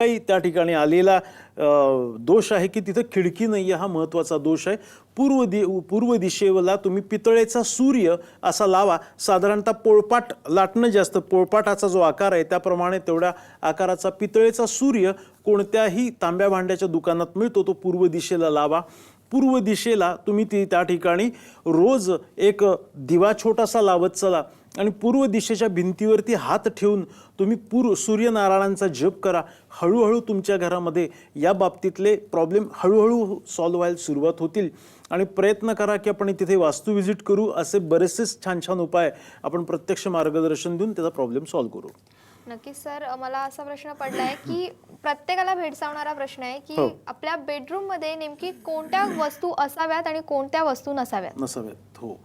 काही त्या ठिकाणी आलेला दोष आहे की तिथं खिडकी नाही आहे हा महत्त्वाचा दोष आहे. पूर्व दि पूर्व दिशेला तुम्ही पितळेचा सूर्य असा लावा. साधारणतः पोळपाट लाटणं जास्त पोळपाटाचा जो आकार आहे त्याप्रमाणे तेवढ्या आकाराचा पितळेचा सूर्य कोणत्याही तांब्या भांड्याच्या दुकानात मिळतो तो पूर्व दिशेला लावा. पूर्व दिशेला तुम्ही ती त्या ठिकाणी रोज एक दिवा छोटासा लावत चला. आणि पूर्व दिशेच्या भिंतीवरती हात ठेवून तुम्ही पूर्व सूर्यनारायणांचा जप करा. हळूहळू तुमच्या घरामध्ये या बाबतीतले प्रॉब्लेम हळूहळू सॉल्व्ह व्हायला सुरुवात होतील. आणि प्रयत्न करा की आपण तिथे वास्तू व्हिजिट करू. असे बरेचसेच छान छान उपाय आपण प्रत्यक्ष मार्गदर्शन देऊन त्याचा प्रॉब्लेम सॉल्व्ह करू. नक्कीच सर. मला असा प्रश्न पडलाय की प्रत्येकाला भेडसावणारा प्रश्न आहे की हो. आपल्या बेडरूममध्ये नेमकी कोणत्या वस्तू असाव्यात आणि कोणत्या वस्तू नसाव्यात? नसाव्यात. हो.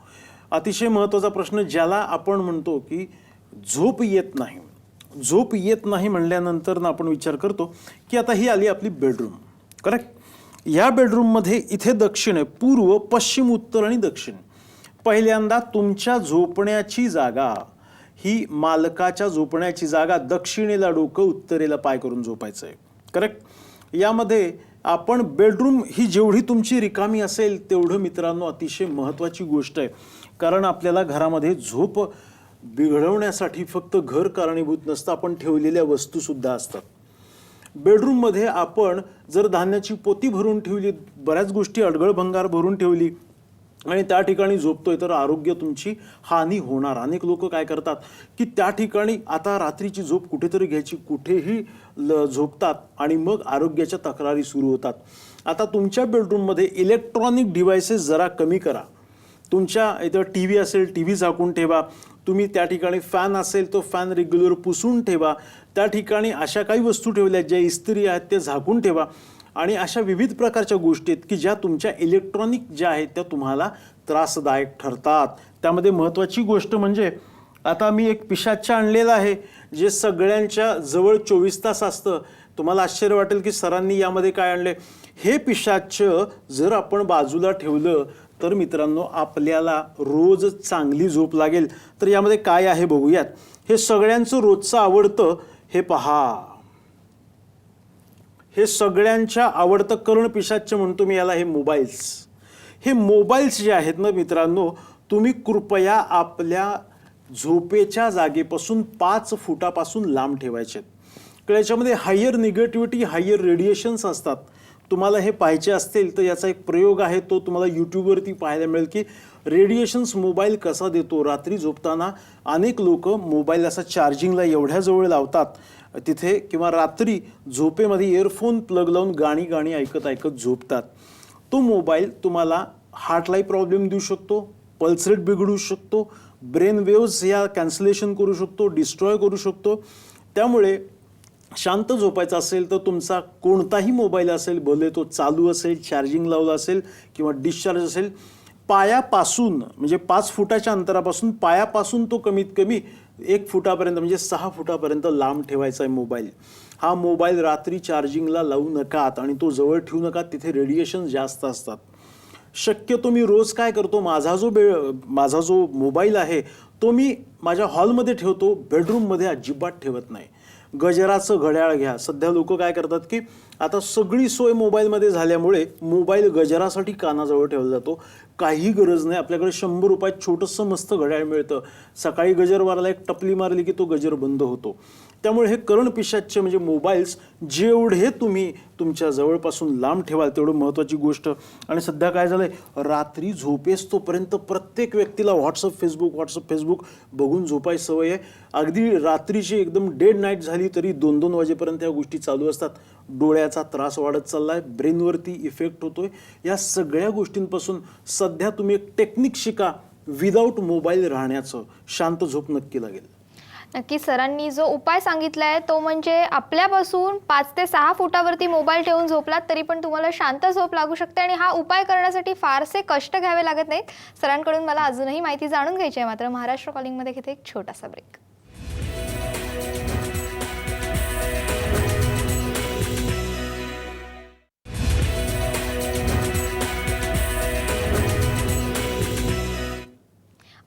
अतिशय महत्त्वाचा प्रश्न ज्याला आपण म्हणतो की झोप येत नाही. झोप येत नाही म्हणल्यानंतर ना आपण विचार करतो की आता ही आली आपली बेडरूम. करेक्ट या बेडरूममध्ये इथे दक्षिण आहे पूर्व पश्चिम उत्तर आणि दक्षिण. पहिल्यांदा तुमच्या झोपण्याची जागा ही मालकाच्या झोपण्याची जागा दक्षिणेला डोकं उत्तरेला पाय करून झोपायचं आहे. करेक्ट यामध्ये आपण बेडरूम ही जेवढी तुमची रिकामी असेल तेवढं मित्रांनो अतिशय महत्त्वाची गोष्ट आहे. कारण आपल्याला घरामध्ये झोप बिघडवण्यासाठी फक्त घर कारणीभूत नसतं आपण ठेवलेल्या वस्तूसुद्धा असतात. बेडरूममध्ये आपण जर धान्याची पोती भरून ठेवली बऱ्याच गोष्टी अडगळ भंगार भरून ठेवली आणि त्या ठिकाणी झोपतोय तर आरोग्य तुमची हानी होणार. अनेक लोक काय करतात की त्या ठिकाणी आता रात्रीची झोप कुठेतरी घ्यायची कुठेही ल झोपतात आणि मग आरोग्याच्या तक्रारी सुरू होतात. आता तुमच्या बेडरूममध्ये इलेक्ट्रॉनिक डिव्हायसेस जरा कमी करा. तुमच्या इथं टी व्ही असेल टी व्ही झाकून ठेवा. तुम्ही त्या ठिकाणी फॅन असेल तो फॅन रेग्युलर पुसून ठेवा. त्या ठिकाणी अशा काही वस्तू ठेवल्या आहेत, ज्या इस्त्री आहेत त्या झाकून ठेवा. आणि अशा विविध प्रकारच्या गोष्टी आहेत की ज्या तुमच्या इलेक्ट्रॉनिक ज्या आहेत त्या तुम्हाला त्रासदायक ठरतात. त्यामध्ये महत्त्वाची गोष्ट म्हणजे आता मी एक पिशाच्य आणलेलं आहे जे सगळ्यांच्या जवळ चोवीस तास असतं. तुम्हाला आश्चर्य वाटेल की सरांनी यामध्ये काय आणले हे पिशाच्छ जर आपण बाजूला ठेवलं तर मित्रांनो आपल्याला रोज चांगली झोप लागेल. तर यामध्ये काय आहे बघूयात. हे सगळ्यांचं रोजचं आवडतं हे पहा. हे सगळ्यांच्या आवडतं कर्ण पिशाच्य म्हणतो मी याला हे मोबाईल्स. हे मोबाईल्स जे आहेत ना मित्रांनो तुम्ही कृपया आपल्या झोपेच्या जागेपासून पाच फुटापासून लांब ठेवायचे आहेत याच्यामध्ये हायर निगेटिव्हिटी हायर रेडिएशन्स असतात. तुम्हाला हे पाहायचे असतील तर याचा एक प्रयोग आहे तो तुम्हाला यूट्यूबवरती पाहायला मिळेल की रेडिएशन्स मोबाईल कसा देतो? रात्री झोपताना अनेक लोक मोबाईल असा चार्जिंगला एवढ्या जवळ लावतात तिथे किंवा रात्री झोपेमध्ये इयरफोन प्लग लावून गाणी गाणी ऐकत ऐकत झोपतात. तो मोबाईल तुम्हाला हार्टलाही प्रॉब्लेम देऊ शकतो पल्स रेट बिघडू शकतो ब्रेन वेव्ज या कॅन्सलेशन करू शकतो डिस्ट्रॉय करू शकतो. त्यामुळे शांत झोपायचं असेल तर तुमचा कोणताही मोबाईल असेल भले तो चालू असेल चार्जिंग लावला असेल किंवा डिस्चार्ज असेल पायापासून म्हणजे पाच फुटाच्या अंतरापासून पायापासून तो कमीत कमी एक फुटापर्यंत म्हणजे सहा फुटापर्यंत लांब ठेवायचा आहे मोबाईल. हा मोबाईल रात्री चार्जिंगला लावू नकात आणि तो जवळ ठेवू नका तिथे रेडिएशन जास्त असतात. शक्यतो मी रोज काय करतो माझा जो बे माझा जो मोबाईल आहे तो मी माझ्या हॉलमध्ये ठेवतो बेडरूममध्ये अजिबात ठेवत नाही. गजराचं घड्याळ घ्या. सध्या लोक काय करतात की आता सगळी सोय मोबाईलमध्ये झाल्यामुळे मोबाईल गजरासाठी कानाजवळ ठेवला जातो. काही गरज नाही आपल्याकडे शंभर रुपयात छोटंसं मस्त घड्याळ मिळतं. सकाळी गजर मारला एक टपली मारली की तो गजर बंद होतो. त्यामुळे हे करण पिशाच्य म्हणजे मोबाईल्स जेवढे तुम्ही तुमच्या जवळपासून लांब ठेवाल तेवढं महत्त्वाची गोष्ट. आणि सध्या काय झालं आहे रात्री झोपेस तोपर्यंत प्रत्येक व्यक्तीला व्हॉट्सअप फेसबुक व्हॉट्सअप फेसबुक बघून झोपाय सवय आहे. अगदी रात्रीची एकदम डेड नाईट झाली तरी दोन दोन वाजेपर्यंत या गोष्टी चालू असतात. डोळ्याचा त्रास वाढत चाललाय ब्रेनवरती इफेक्ट होतोय. या सगळ्या गोष्टींपासून सध्या तुम्ही एक टेक्निक शिका विदाऊट मोबाईल राहण्याचं. शांत झोप नक्की लागेल. नक्की सरांनी जो उपाय सांगितला आहे तो म्हणजे आपल्यापासून पाच ते सहा फुटावरती मोबाईल ठेवून झोपलात तरी पण तुम्हाला शांत झोप लागू शकते आणि हा उपाय करण्यासाठी फारसे कष्ट घ्यावे लागत नाहीत. सरांकडून मला अजूनही माहिती जाणून घ्यायची आहे. मात्र महाराष्ट्र कॉलिंगमध्ये घेते एक छोटासा ब्रेक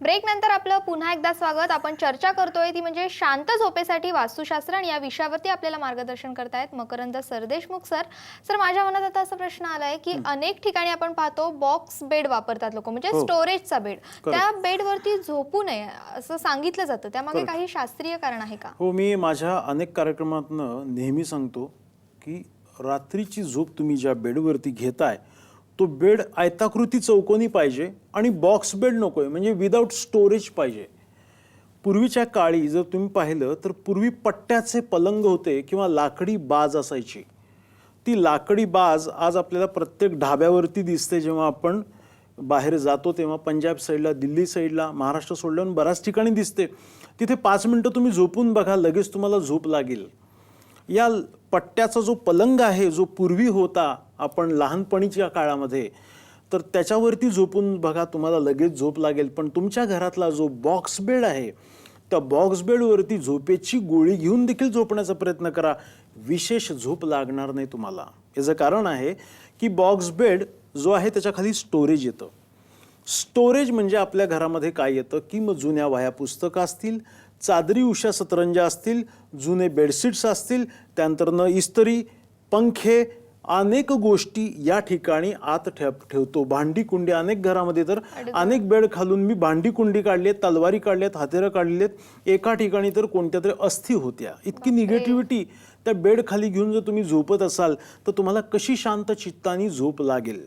ब्रेक नंतर आपलं पुन्हा एकदा स्वागत आपण चर्चा करतोय ती म्हणजे शांत झोपेसाठी वास्तुशास्त्र आणि या विषयावरती आपल्याला मार्गदर्शन करतायत मकरंद सरदेशमुख सर सर माझ्या मनात आता असा प्रश्न आलाय की अनेक ठिकाणी आपण पाहतो बॉक्स बेड वापरतात लोक म्हणजे हो. स्टोरेजचा बेड Correct. त्या बेडवरती झोपू नये असं सांगितलं जातं त्यामागे. काही शास्त्रीय कारण आहे का हो मी माझ्या अनेक कार्यक्रमातनं नेहमी सांगतो की रात्रीची झोप तुम्ही ज्या बेडवरती घेताय तो बेड आयताकृती चौकोनी पाहिजे आणि बॉक्स बेड नको आहे म्हणजे विदाऊट स्टोरेज पाहिजे. पूर्वीच्या काळी जर तुम्ही पाहिलं तर पूर्वी पट्ट्याचे पलंग होते किंवा लाकडी बाज असायची. ती लाकडी बाज आज आपल्याला प्रत्येक ढाब्यावरती दिसते जेव्हा आपण बाहेर जातो तेव्हा पंजाब साईडला दिल्ली साईडला महाराष्ट्र सोडल्यावर बऱ्याच ठिकाणी दिसते. तिथे पाच मिनटं तुम्ही झोपून बघा लगेच तुम्हाला झोप लागेल. या पट्ट्याचा जो पलंग आहे जो पूर्वी होता आपण लहानपणीच्या काळामध्ये तर त्याच्यावरती झोपून बघा तुम्हाला लगेच झोप लागेल. पण तुमच्या घरातला जो बॉक्स बेड आहे त्या बॉक्स बेडवरती झोपेची गोळी घेऊन देखील झोपण्याचा प्रयत्न करा. विशेष झोप लागणार नाही तुम्हाला. याचं कारण आहे की बॉक्स बेड जो आहे त्याच्याखाली स्टोरेज येतं. स्टोरेज म्हणजे आपल्या घरामध्ये काय येतं? की मग जुन्या वह्या पुस्तकं असतील चादरी उषा सतरंजा असतील जुने बेडशीट्स असतील त्यानंतरनं इस्त्री पंखे अनेक गोष्टी या ठिकाणी आत ठेव ठेवतो. भांडी कुंडी अनेक घरामध्ये तर अनेक बेड खालून मी भांडी कुंडी काढली आहेत तलवारी काढल्यात हातेरं काढली आहेत एका ठिकाणी तर कोणत्या तरी अस्थी होत्या. इतकी निगेटिव्हिटी. त्या बेड खाली घेऊन जर तुम्ही झोपत असाल तर तुम्हाला कशी शांत चित्तानी झोप लागेल?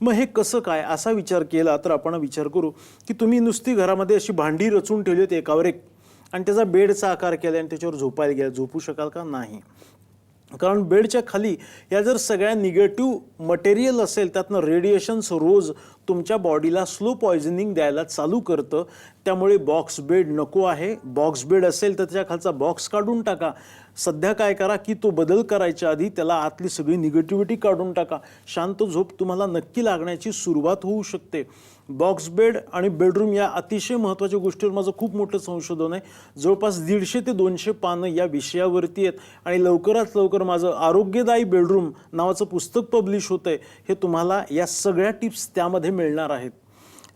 मग हे कसं काय? असा विचार केला तर आपण विचार करू की तुम्ही नुसती घरामध्ये अशी भांडी रचून ठेवली एकावर एक. आणि त्याचा बेडचा आकार केला आणि त्याच्यावर झोपायला गेला. झोपू शकाल का? नाही. कारण बेडच्या खाली या जर सगळ्या निगेटिव्ह मटेरियल असेल त्यातनं रेडिएशन्स रोज तुमच्या बॉडीला स्लो पॉयझनिंग द्यायला चालू करतं. त्यामुळे बॉक्स बेड नको आहे. बॉक्स बेड असेल तर त्याच्या खालचा बॉक्स काढून टाका. सध्या काय करा की तो बदल करायच्या आधी त्याला आतली सगळी निगेटिव्हिटी काढून टाका. शांत झोप तुम्हाला नक्की लागण्याची सुरुवात होऊ शकते. बॉक्स बेड आणि बेडरूम या अतिशय महत्त्वाच्या गोष्टीवर माझं खूप मोठं संशोधन आहे. जवळपास दीडशे ते दोनशे पानं या विषयावरती आहेत. आणि लवकरात लवकर माझं आरोग्यदायी बेडरूम नावाचं पुस्तक पब्लिश होतं आहे. हे तुम्हाला या सगळ्या टिप्स त्यामध्ये मिळणार आहेत.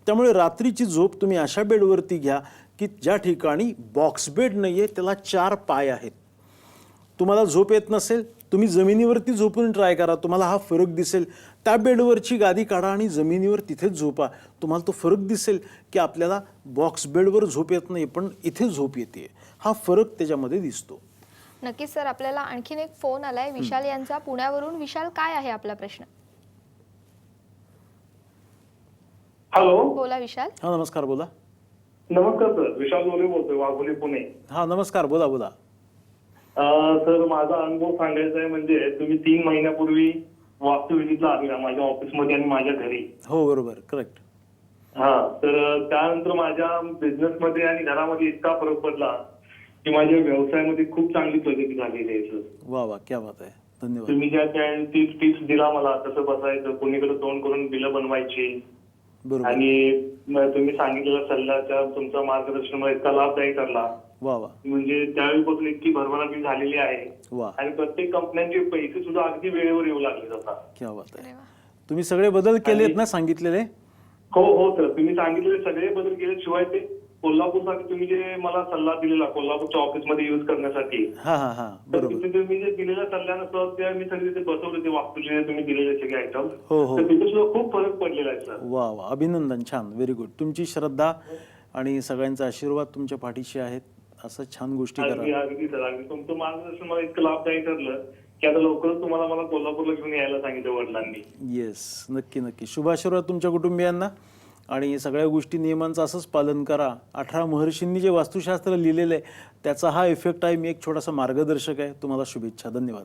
त्यामुळे रात्रीची झोप तुम्ही अशा बेडवरती घ्या की ज्या ठिकाणी बॉक्स बेड नाही आहे त्याला चार पाय आहेत. तुम्हाला झोप येत नसेल तुम्ही जमिनीवरती झोपून ट्राय करा तुम्हाला हा फरक दिसेल. त्या बेडवरची गादी काढा आणि जमिनीवर तिथेच झोपा. तुम्हाला तो फरक दिसेल की आपल्याला बॉक्स बेडवर झोप येत नाही पण इथे झोप येते. हा फरक त्याच्यामध्ये दिसतो. नक्कीच सर. आपल्याला आणखीन एक फोन आलाय. विशाल यांचा. पुण्यावरून विशाल काय आहे आपला प्रश्न? हॅलो बोला विशाल. हा नमस्कार. बोला. नमस्कार सर. विशाल मोरे बोलतोय. वाघोली पुणे. हा नमस्कार. बोला बोला. सर माझा अनुभव सांगायचा आहे म्हणजे तुम्ही तीन महिन्यापूर्वी वास्तुविधीला आलेला माझ्या ऑफिसमध्ये आणि माझ्या घरी. हो बरोबर. करेक्ट हा तर त्यानंतर माझ्या बिझनेसमध्ये आणि घरामध्ये इतका फरक पडला की माझ्या व्यवसायामध्ये खूप चांगली प्रगती झालेली आहे सर. वा वा. क्या बात आहे. धन्यवाद. तुम्ही ज्या टिप्स टिप्स दिला मला कसं बसायचं कोणीकडे तोंड करून बिलं बनवायची बरोबर. आणि तुम्ही सांगितलेला सल्ला त्या तुमचं मार्गदर्शन मला इतका लाभदायी ठरला. वा वा. म्हणजे त्यावेळीपासून इतकी भरभराटी झालेली आहे. वा. आणि प्रत्येक कंपन्यांचे पैसे सुद्धा अगदी वेळेवर येऊ लागले आता. क्या बात आहे. अरे वा. तुम्ही सगळे बदल केलेत ना सांगितलेले? हो हो सर. तुम्ही सांगितलेले सगळे बदल केले शिवाय ते कोल्हापूरसाठी तुम्ही जे मला सल्ला दिलेला कोल्हापूरच्या ऑफिसमध्ये युज करण्यासाठी हा हा हा. तर बरोबर. तिथे तुम्ही जे दिलेल्या सल्ल्यानुसार ते मी सगळे ते बसवले ते वास्तूचे तुम्ही दिलेले सगळे आयटम हो, हो. तर तिथे सुद्धा खूप फरक पडलेला आहे सर. वा वा. अभिनंदन. छान. व्हेरी गुड तुमची श्रद्धा आणि सगळ्यांचा आशीर्वाद तुमच्या पाठीशी आहेत. असं छान गोष्टी अगदी करा अगदी सर अगदी. तुमचं मार्गदर्शन मला इतकं लाभदायी ठरलं की आता लवकरच तुम्हाला मला कोल्हापूरला घेऊन यायला सांगितलं वडिलांनी. येस नक्की नक्की. शुभाशीर्वाद तुमच्या कुटुंबियांना. आणि सगळ्या गोष्टी नियमांचं असंच पालन करा. अठरा महर्षींनी जे वास्तुशास्त्र लिहिलेलं आहे त्याचा हा इफेक्ट आहे. मी एक छोटासा मार्गदर्शक आहे. तुम्हाला शुभेच्छा. धन्यवाद.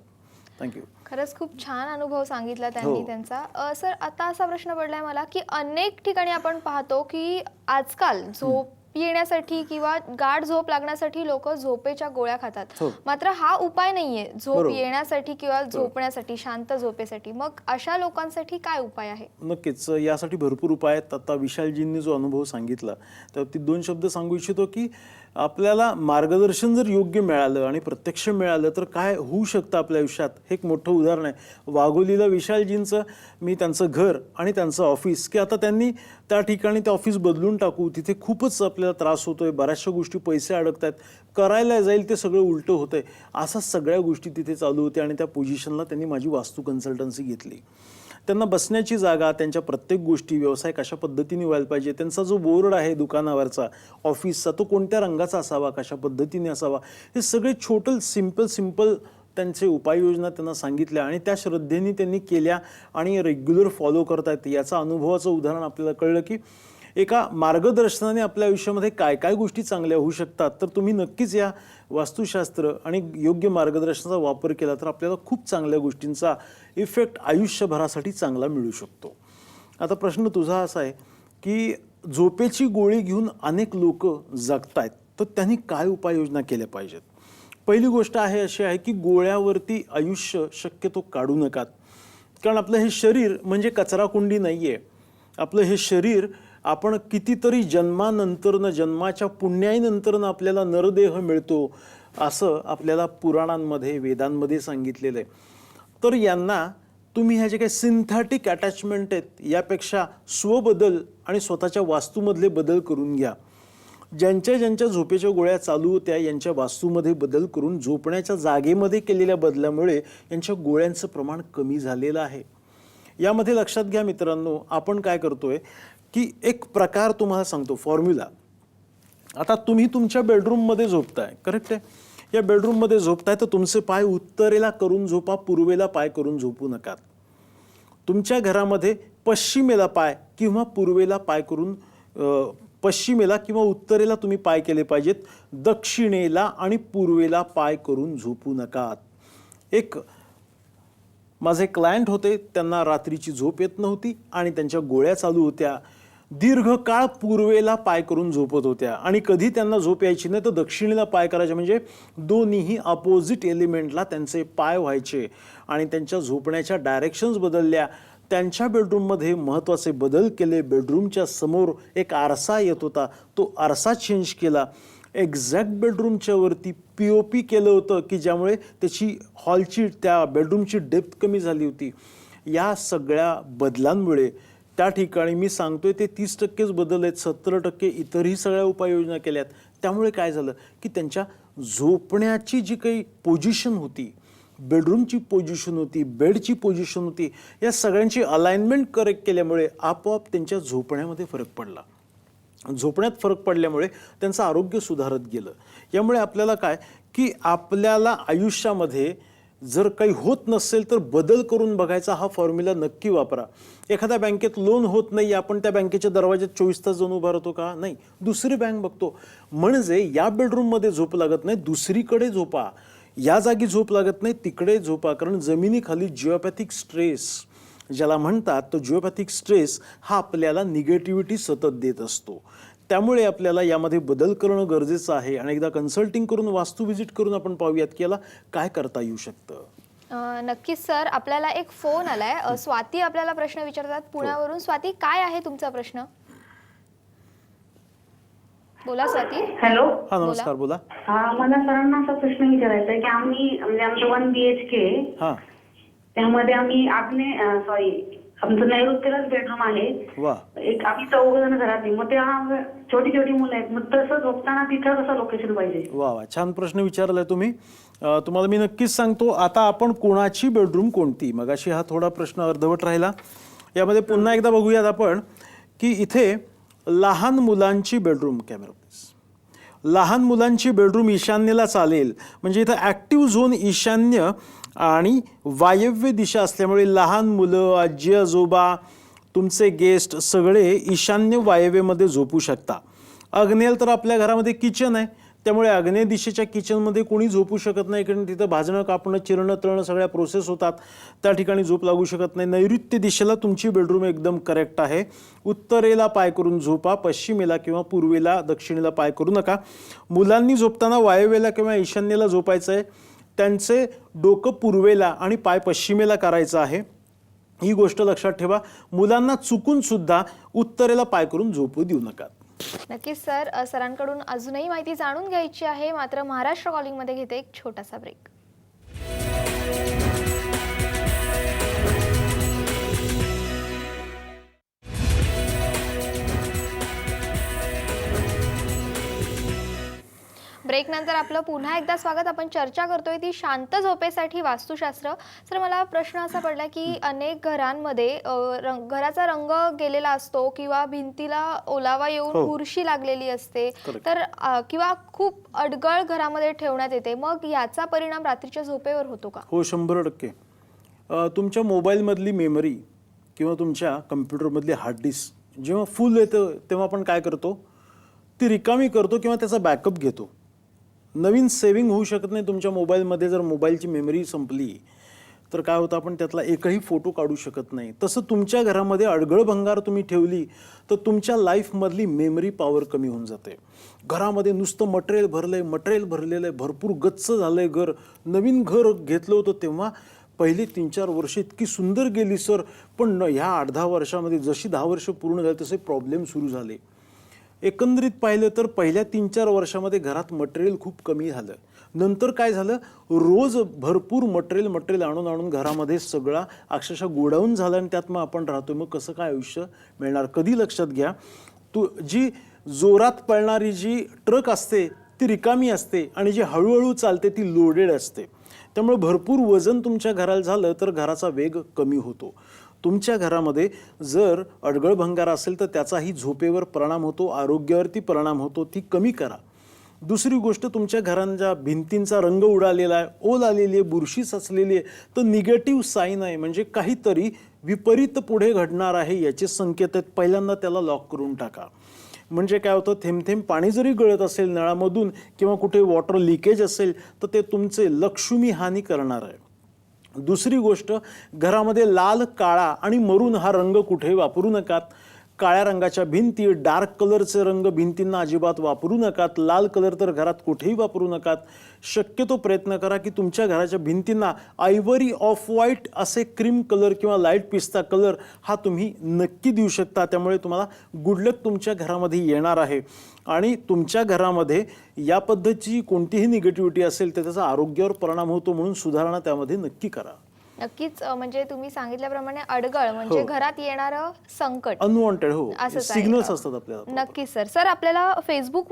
थँक्यू खरंच खूप छान अनुभव सांगितला हो. त्यांनी त्यांचा. अ, सर आता असा प्रश्न पडलाय मला की अनेक ठिकाणी आपण पाहतो की आजकाल झोप येण्यासाठी किंवा गाढ झोप लागण्यासाठी लोक झोपेच्या गोळ्या खातात. हो. मात्र हा उपाय नाहीये. झोप. येण्यासाठी किंवा झोपण्यासाठी शांत झोपेसाठी. मग अशा लोकांसाठी काय उपाय आहे? नक्कीच. यासाठी भरपूर उपाय आहेत. आता विशालजींनी जो अनुभव सांगितला त्यावरती दोन शब्द सांगू इच्छितो की आपल्याला मार्गदर्शन जर योग्य मिळालं आणि प्रत्यक्ष मिळालं तर काय होऊ शकतं आपल्या आयुष्यात? हे एक मोठं उदाहरण आहे. वाघोलीला विशालजींचं मी त्यांचं घर आणि त्यांचं ऑफिस की आता त्यांनी त्या ठिकाणी ते ऑफिस बदलून टाकू. तिथे खूपच आपल्याला त्रास होतो आहे बऱ्याचशा गोष्टी पैसे अडकत आहेत करायला जाईल ते सगळं उलटं होतं आहे असा सगळ्या गोष्टी तिथे चालू होत्या आणि त्या पोझिशनला त्यांनी माझी वास्तू कन्सल्टन्सी घेतली. त्यांना बसण्याची जागा त्यांच्या प्रत्येक गोष्टी व्यवसाय कशा पद्धतीने व्हायला पाहिजे त्यांचा जो बोर्ड आहे दुकानावरचा ऑफिसचा तो कोणत्या रंगाचा असावा कशा पद्धतीने असावा हे सगळे छोटं सिंपल सिंपल त्यांचे उपाययोजना त्यांना सांगितल्या आणि त्या श्रद्धेने त्यांनी केल्या आणि रेग्युलर फॉलो करतायत. याचा अनुभवाचं उदाहरण आपल्याला कळलं की एका मार्गदर्शनाने आपल्या आयुष्यामध्ये काय काय गोष्टी चांगल्या होऊ शकतात तर तुम्ही नक्कीच या वास्तुशास्त्र आणि योग्य मार्गदर्शनाचा वापर केला तर आपल्याला खूप चांगल्या गोष्टींचा इफेक्ट आयुष्यभरासाठी चांगला मिळू शकतो. आता प्रश्न तुझा असा आहे की झोपेची गोळी घेऊन अनेक लोक जगतायत तर त्यांनी काय उपाययोजना केल्या पाहिजेत? पहिली गोष्ट आहे अशी आहे की गोळ्यावरती आयुष्य शक्यतो काढू नकात. कारण आपलं हे शरीर म्हणजे कचराकुंडी नाही आहे आपलं हे शरीर आपण कितीतरी जन्मानंतरनं जन्माच्या पुण्याईनंतरनं आपल्याला नरदेह मिळतो असं आपल्याला पुराणांमध्ये वेदांमध्ये सांगितलेलं आहे. तर यांना तुम्ही ह्या जे काही सिंथॅटिक अटॅचमेंट आहेत यापेक्षा स्वबदल आणि स्वतःच्या वास्तूमधले बदल करून घ्या. ज्यांच्या ज्यांच्या झोपेच्या गोळ्या चालू होत्या यांच्या वास्तूमध्ये बदल करून झोपण्याच्या जागेमध्ये केलेल्या बदलामुळे यांच्या गोळ्यांचं प्रमाण कमी झालेलं आहे. यामध्ये लक्षात घ्या मित्रांनो आपण काय करतोय की एक प्रकार तुम्हाला सांगतो फॉर्म्युला आता तुम्ही तुमच्या बेडरूममध्ये झोपताय करेक्ट आहे? या बेडरूममध्ये झोपताय तर तुमचे पाय उत्तरेला करून झोपा पूर्वेला पाय करून झोपू नका. तुमच्या घरामध्ये पश्चिमेला पाय किंवा पूर्वेला पाय करून पश्चिमेला किंवा उत्तरेला तुम्ही पाय केले पाहिजेत. दक्षिणेला आणि पूर्वेला पाय करून झोपू नका. एक माझे क्लायंट होते त्यांना रात्रीची झोप येत नव्हती आणि त्यांच्या गोळ्या चालू होत्या. दीर्घकाळ पूर्वेला पाय करून झोपत होत्या. आणि कधी त्यांना झोप यायची नाही तर दक्षिणेला पाय करायचे. म्हणजे दोन्हीही अपोजिट एलिमेंटला त्यांचे पाय व्हायचे. आणि त्यांच्या झोपण्याच्या डायरेक्शन्स बदलल्या. त्यांच्या बेडरूममध्ये महत्त्वाचे बदल केले. बेडरूमच्या समोर एक आरसा येत होता. तो आरसा चेंज केला. एक्झॅक्ट बेडरूमच्या वरती पी ओ पी केलं होतं की ज्यामुळे त्याची हॉलची त्या बेडरूमची डेप्थ कमी झाली होती. या सगळ्या बदलांमुळे त्या ठिकाणी मी सांगतोय ते तीस टक्केच बदल आहेत सत्तर टक्के इतरही सगळ्या उपाययोजना केल्या आहेत त्यामुळे काय झालं की त्यांच्या झोपण्याची जी काही पोझिशन होती बेडरूमची पोझिशन होती बेडची पोझिशन होती या सगळ्यांची अलाइनमेंट करेक्ट केल्यामुळे आपोआप त्यांच्या झोपण्यामध्ये फरक पडला. झोपण्यात फरक पडल्यामुळे त्यांचं आरोग्य सुधारत गेलं. यामुळे आपल्याला काय की आपल्याला आयुष्यामध्ये जर काही होत नसेल तर बदल करून बघायचा हा फॉर्म्युला नक्की वापरा. एखाद्या बँकेत लोन होत नाही आपण त्या बँकेच्या दरवाज्यात चोवीस तास जाऊन उभा राहतो का? नाही. दुसरी बँक बघतो. म्हणजे या बेडरूममध्ये झोप लागत नाही दुसरीकडे झोपा. या जागी झोप लागत नाही तिकडे झोपा. कारण जमिनीखाली जिओपॅथिक स्ट्रेस ज्याला म्हणतात तो जिओपॅथिक स्ट्रेस हा आपल्याला निगेटिव्हिटी सतत देत असतो. त्यामुळे आपल्याला यामध्ये बदल करणं गरजेचं आहे. आणि एकदा कन्सल्टिंग करून वास्तू व्हिजिट करून आपण पाहूयात की याला काय करता येऊ शकतं. अं, नक्कीच सर. आपल्याला एक फोन आलाय. अं, स्वाती आपल्याला प्रश्न विचारतात पुण्यावरून. स्वाती काय आहे तुमचा प्रश्न? बोला स्वाती. हॅलो. हा नमस्कार. बोला. हा मला सरांना असा प्रश्न विचारायचा आहे की आम्ही म्हणजे आमचं वन बी एच के हां. त्यामध्ये आम्ही आग्ने सॉरी आमचं नैऋत्यलाच बेडरूम आहे. वा. एक आम्ही चौघ जण घरात आहे. मग त्या छोटी छोटी मुलं आहेत. मग तसं झोपताना तिथं कसं लोकेशन पाहिजे? वा वा. छान प्रश्न विचारलाय तुम्ही. अं, तुम्हाला मी नक्कीच सांगतो आता आपण कोणाची बेडरूम कोणती? मगाशी हा थोडा प्रश्न अर्धवट राहिला. यामध्ये पुन्हा एकदा बघूयात आपण की इथे लहान मुलांची बेडरूम कॅमेरा लहान मुलांची बेडरूम ईशान्येला चालेल. म्हणजे इथं ॲक्टिव्ह झोन ईशान्य आणि वायव्य दिशा असल्यामुळे लहान मुलं आजी आजोबा तुमचे गेस्ट सगळे ईशान्य वायव्यमध्ये झोपू शकता. अग्नेल तर आपल्या घरामध्ये किचन आहे. त्यामुळे आग्नेय दिशेच्या किचनमध्ये कोणी झोपू शकत नाही. कारण तिथं भाजणं कापणं चिरणं तळणं सगळ्या प्रोसेस होतात. त्या ठिकाणी झोप लागू शकत नाही. नैऋत्य दिशेला तुमची बेडरूम एकदम करेक्ट आहे. उत्तरेला पाय करून झोपा पश्चिमेला किंवा पूर्वेला दक्षिणेला पाय करू नका. मुलांनी झोपताना वायव्येला किंवा ईशान्येला झोपायचं आहे त्यांचे डोकं पूर्वेला आणि पाय पश्चिमेला करायचं आहे. ही गोष्ट लक्षात ठेवा. मुलांना चुकून सुद्धा उत्तरेला पाय करून झोपू देऊ नका. नक्कीच सर. सरांकडून अजूनही माहिती जाणून घ्यायची आहे. मात्र महाराष्ट्र कॉलिंगमध्ये घेते एक छोटासा ब्रेक. ब्रेक नंतर आपलं पुन्हा एकदा स्वागत. आपण चर्चा करतोय ती शांत झोपेसाठी वास्तुशास्त्र. सर मला प्रश्न असा पडला की अनेक घरांमध्ये रंग- घराचा रंग गेलेला असतो किंवा भिंतीला ओलावा येऊन हो. बुरशी लागलेली असते. तर किंवा खूप अडगळ घरामध्ये ठेवण्यात येते. मग याचा परिणाम रात्रीच्या झोपेवर होतो का? हो शंभर टक्के. तुमच्या मोबाईलमधली मेमरी किंवा तुमच्या कम्प्युटरमधली हार्ड डिस्क जेव्हा फुल येतं तेव्हा आपण काय करतो? ती रिकामी करतो किंवा त्याचा बॅकअप घेतो. नवीन सेविंग होऊ शकत नाही तुमच्या मोबाईलमध्ये जर मोबाईलची मेमरी संपली तर काय होतं आपण त्यातला एकही फोटो काढू शकत नाही. तसं तुमच्या घरामध्ये अडगळ भंगार तुम्ही ठेवली तर तुमच्या लाईफमधली मेमरी पॉवर कमी होऊन जाते. घरामध्ये नुसतं मटेरियल भरलं आहे मटेरियल भरलेलं आहे भरपूर गच्च झालं आहे घर. नवीन घर घेतलं होतं तेव्हा पहिली तीन चार वर्ष इतकी सुंदर गेली सर पण न ह्या आठ दहा वर्षामध्ये जशी दहा वर्ष पूर्ण झाली तसे प्रॉब्लेम सुरू झाले. एकंदरीत पाहिलं तर पहिल्या तीन चार वर्षामध्ये घरात मटेरियल खूप कमी झालं. नंतर काय झालं? रोज भरपूर मटेरियल मटेरियल आणून आणून घरामध्ये सगळा अक्षरशः गोडाऊन झालं आणि त्यात मग आपण राहतोय. मग कसं काय आयुष्य मिळणार? कधी लक्षात घ्या. तू जी जोरात पळणारी जी ट्रक असते ती रिकामी असते आणि जी हळूहळू चालते ती लोडेड असते. त्यामुळे भरपूर वजन तुमच्या घराला झालं तर घराचा वेग कमी होतो. तुमच्या घरामध्ये जर अडगळ भंगार असेल तर त्याचाही झोपेवर परिणाम होतो आरोग्यावरती परिणाम होतो ती कमी करा. दुसरी गोष्ट तुमच्या घरांच्या भिंतींचा रंग उडालेला आहे ओल आलेली आहे बुरशी सचलेली आहे तर निगेटिव्ह साईन आहे. म्हणजे काहीतरी विपरीत पुढे घडणार आहे याचे संकेत आहेत. पहिल्यांदा त्याला लॉक करून टाका. म्हणजे काय होतं थेंब थेंब पाणी जरी गळत असेल नळामधून किंवा कुठे वॉटर लिकेज असेल तर ते तुमचे लक्ष्मी हानी करणार आहे. दुसरी गोष्ट घरामध्ये लाल काळा आणि मरून हा रंग कुठे वापरू नकात? काळ्या रंगाच्या भिंती डार्क कलरचे रंग भिंतींना अजिबात वापरू नकात लाल कलर तर घरात कुठेही वापरू नकात. शक्यतो प्रयत्न करा की तुमच्या घराच्या भिंतींना आयव्हरी ऑफ व्हाईट असे क्रीम कलर किंवा लाइट पिस्ता कलर हा तुम्ही नक्की देऊ शकता. त्यामुळे तुम्हाला गुडलक तुमच्या घरामध्ये येणार आहे. आणि तुमच्या घरामध्ये या पद्धतीची कोणतीही निगेटिव्हिटी असेल तर त्याचा आरोग्यावर परिणाम होतो म्हणून सुधारणा त्यामध्ये नक्की करा. नक्कीच अ, म्हणजे तुम्ही सांगितल्याप्रमाणे अडगळ म्हणजे हो. घरात येणारं संकट अनवॉन्टेड हो असंच आहे. सिग्नल्स असतात आपल्याला नक्कीच सर सर आपल्याला फेसबुक